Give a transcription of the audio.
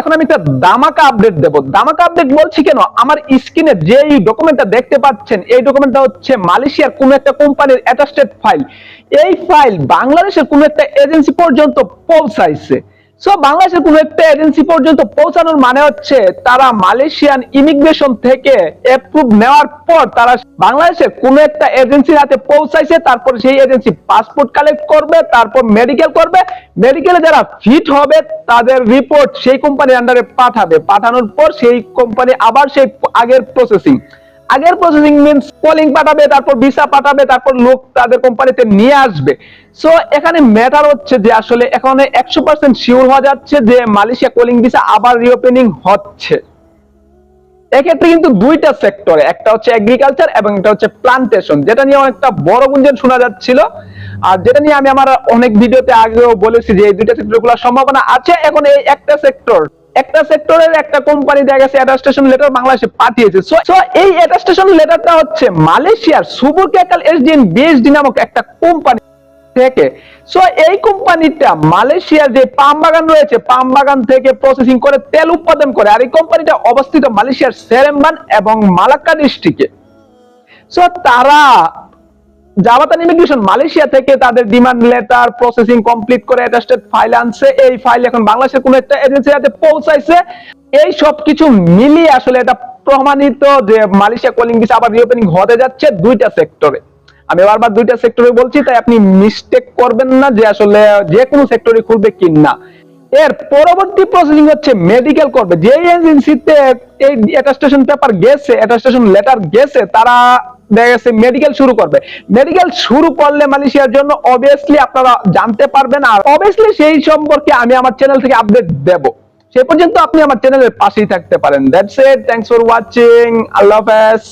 এখন আমি একটা দামাকা আপডেট দেব। দামাকা আপডেট বলছি কেন? আমার যে দেখতে পাচ্ছেন, এই হচ্ছে মালয়েশিয়ার কোন একটা কোম্পানির ফাইল এই ফাইল বাংলাদেশের কোন একটা এজেন্সি পর্যন্ত পৌঁছাইছে। সো বাংলাদেশের কোন একটা এজেন্সি পর্যন্ত পৌঁছানোর মানে হচ্ছে তারা মালয়েশিয়ান ইমিগ্রেশন থেকে অ্যাপ্রুভ নেওয়ার পর তারা বাংলাদেশের কোন একটা এজেন্সির হাতে পৌঁছাইছে, তারপর সেই এজেন্সি পাসপোর্ট কালেক্ট করবে, তারপর মেডিকেল করবে। মেডিকেলে যারা ফিট হবে, তাদের রিপোর্ট সেই কোম্পানির আন্ডারে পাঠাবে। পাঠানোর পর সেই কোম্পানি আবার সেই আগের প্রসেসিং আগের প্রসেসিং মিনস কলিং পাঠাবে, তারপর ভিসা পাঠাবে, তারপর লোক তাদের কোম্পানিতে নিয়ে আসবে। সো এখানে ম্যাটার হচ্ছে যে আসলে এখানে একশো পার্সেন্ট শিওর হওয়া যাচ্ছে যে মালয়েশিয়া কলিং ভিসা আবার রিওপেনিং হচ্ছে। এক্ষেত্রে কিন্তু দুইটা সেক্টরে একটা হচ্ছে এগ্রিকালচার এবং একটা হচ্ছে প্লান্টেশন যেটা নিয়ে অনেকটা বড় গুঞ্জন শোনা যাচ্ছিল। আর যেটা নিয়ে আমি আমার অনেক ভিডিওতে আগেও বলেছি যে এই দুইটা সেক্টর সম্ভাবনা আছে। এখন এই একটা সেক্টর একটা সেক্টরের একটা কোম্পানি দেখা গেছে অ্যাটাস্টেশন লেটার বাংলাদেশে পাঠিয়েছে। সো এই অ্যাটাস্টেশন লেটারটা হচ্ছে মালয়েশিয়ার সুবুর ক্যাকাল এসডিএন বিএসডি নামক একটা কোম্পানি থেকে। সো এই কোম্পানিটা মালয়েশিয়ার যে পাম বাগান রয়েছে, পাম বাগান থেকে প্রসেসিং করে তেল উৎপাদন করে, আর এই কোম্পানিটা অবস্থিত মালয়েশিয়ার সেরেম্বান এবং মালাক্কা ডিস্ট্রিক্টে সো তারা জাভাতান ইমিগ্রেশন মালয়েশিয়া থেকে তাদের ডিমান্ড লেটার প্রসেসিং কমপ্লিট করে অ্যাটাস্টেড ফাইল আনছে। এই ফাইল এখন বাংলাদেশের কোন একটা এজেন্সির হাতে পৌঁছাইছে। এই সব কিছু মিলিয়ে আসলে এটা প্রমাণিত যে মালয়েশিয়া কলিং ভিসা আবার রিওপেনিং হতে যাচ্ছে দুইটা সেক্টরে আমি বারবার দুইটা সেক্টরে বলছি, তাই আপনি মিস্টেক করবেন না যে আসলে যে কোনো সেক্টরে খুলবে কিনা এর পরবর্তী প্রসেসিং হচ্ছে মেডিকেল করবে। যে এজেন্সিতে এই অ্যাটাস্টেশন পেপার গেছে অ্যাটাস্টেশন লেটার গেছে, তারা দেখা গেছে মেডিকেল শুরু করবে। মেডিকেল শুরু করলে মালয়েশিয়ার জন্য অবভিয়াসলি আপনারা জানতে পারবেন আর অবভিয়াসলি সেই সম্পর্কে আমি আমার চ্যানেল থেকে আপডেট দেব। সে পর্যন্ত আপনি আমার চ্যানেলের পাশেই থাকতে পারেন। That's it thanks for watching আল্লাহ হাফেজ